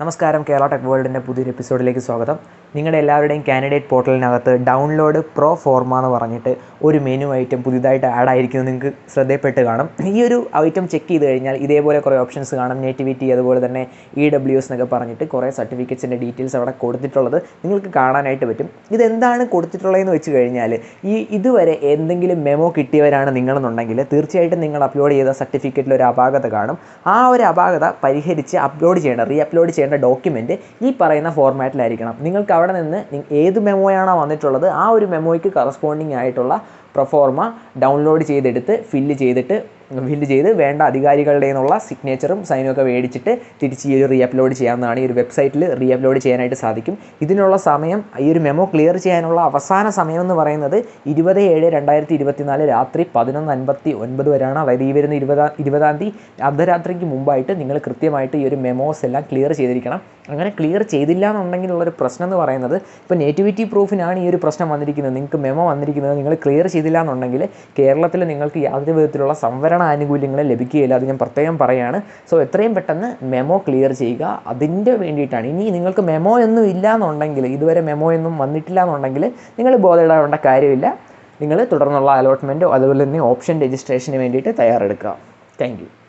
നമസ്കാരം കേരള ടെക് വേൾഡിന്റെ പുതിയൊരു എപ്പിസോഡിലേക്ക് സ്വാഗതം. നിങ്ങളുടെ എല്ലാവരുടെയും കാൻഡിഡേറ്റ് പോർട്ടലിനകത്ത് ഡൗൺലോഡ് പ്രോ ഫോർമ എന്ന് പറഞ്ഞിട്ട് ഒരു മെനു ഐറ്റം പുതിയതായിട്ട് ആഡ് ആയിരിക്കുന്നത് നിങ്ങൾക്ക് ശ്രദ്ധയപ്പെട്ട് കാണും. ഈ ഒരു ഐറ്റം ചെക്ക് ചെയ്ത് കഴിഞ്ഞാൽ ഇതേപോലെ കുറേ ഓപ്ഷൻസ് കാണും. നേറ്റിവിറ്റി അതുപോലെ തന്നെ ഇ ഡബ്ല്യു എസ് എന്നൊക്കെ പറഞ്ഞിട്ട് കുറേ സർട്ടിഫിക്കറ്റ്സിന്റെ ഡീറ്റെയിൽസ് അവിടെ കൊടുത്തിട്ടുള്ളത് നിങ്ങൾക്ക് കാണാനായിട്ട് പറ്റും. ഇതെന്താണ് കൊടുത്തിട്ടുള്ളതെന്ന് വെച്ച് കഴിഞ്ഞാൽ ഈ ഇതുവരെ എന്തെങ്കിലും മെമോ കിട്ടിയവരാണ് നിങ്ങളെന്നുണ്ടെങ്കിൽ തീർച്ചയായിട്ടും നിങ്ങൾ അപ്ലോഡ് ചെയ്ത സർട്ടിഫിക്കറ്റിൽ ഒരു അപാകത കാണും. ആ ഒരു അപാകത പരിഹരിച്ച് അപ്ലോഡ് ചെയ്യേണ്ട റീ അപ്ലോഡ് ചെയ്യേണ്ട ഡോക്യുമെന്റ് ഈ പറയുന്ന ഫോർമാറ്റിലായിരിക്കണം നിങ്ങൾക്ക് അവിടെ നിന്ന് ഏത് മെമ്മോയാണോ വന്നിട്ടുള്ളത് ആ ഒരു മെമ്മോയ്ക്ക് കറസ്പോണ്ടിങ് ആയിട്ടുള്ള പ്രൊഫോർമ ഡൗൺലോഡ് ചെയ്തെടുത്ത് ഫില്ല് ചെയ്തിട്ട് ഫില്ല് ചെയ്ത് വേണ്ട അധികാരികളുടെ നിന്നുള്ള സിഗ്നേച്ചറും സൈനും ഒക്കെ മേടിച്ചിട്ട് തിരിച്ച് ഈ ഒരു റീ അപ്ലോഡ് ചെയ്യാവുന്നതാണ്. ഈ ഒരു വെബ്സൈറ്റിൽ റീ അപ്ലോഡ് ചെയ്യാനായിട്ട് സാധിക്കും. ഇതിനുള്ള സമയം ഈ ഒരു മെമോ ക്ലിയർ ചെയ്യാനുള്ള അവസാന സമയം എന്ന് പറയുന്നത് ഇരുപത് ഏഴ് രണ്ടായിരത്തി ഇരുപത്തിനാല് രാത്രി പതിനൊന്ന് അൻപത്തി ഒൻപത് വരെയാണ്. അതായത് ഈ വരുന്ന ഇരുപതാം ഇരുപതാം തീയതി അർദ്ധരാത്രിക്ക് മുമ്പായിട്ട് നിങ്ങൾ കൃത്യമായിട്ട് ഈ ഒരു മെമോസ് എല്ലാം ക്ലിയർ ചെയ്തിരിക്കണം. അങ്ങനെ ക്ലിയർ ചെയ്തില്ല എന്നുണ്ടെങ്കിലുള്ളൊരു പ്രശ്നം എന്ന് പറയുന്നത് ഇപ്പോൾ നേറ്റിവിറ്റി പ്രൂഫിനാണ് ഈ ഒരു പ്രശ്നം വന്നിരിക്കുന്നത്. നിങ്ങൾക്ക് മെമോ വന്നിരിക്കുന്നത് നിങ്ങൾ ക്ലിയർ ചെയ്തില്ല എന്നുണ്ടെങ്കിൽ കേരളത്തിൽ നിങ്ങൾക്ക് യാതൊരു വിധത്തിലുള്ള സംവരണ ആനുകൂല്യങ്ങൾ ലഭിക്കുകയില്ല അത് ഞാൻ പ്രത്യേകം പറയുകയാണ് സോ എത്രയും പെട്ടെന്ന് മെമോ ക്ലിയർ ചെയ്യുക. അതിന്റെ വേണ്ടിയിട്ടാണ്. ഇനി നിങ്ങൾക്ക് മെമോ ഒന്നും ഇല്ല എന്നുണ്ടെങ്കിൽ ഇതുവരെ മെമോ ഒന്നും വന്നിട്ടില്ല എന്നുണ്ടെങ്കിൽ നിങ്ങൾ ബോധയിടാവേണ്ട കാര്യമില്ല. നിങ്ങൾ തുടർന്നുള്ള അലോട്ട്മെന്റോ അതുപോലെ തന്നെ ഓപ്ഷൻ രജിസ്ട്രേഷന് വേണ്ടിയിട്ട് തയ്യാറെടുക്കുക. താങ്ക്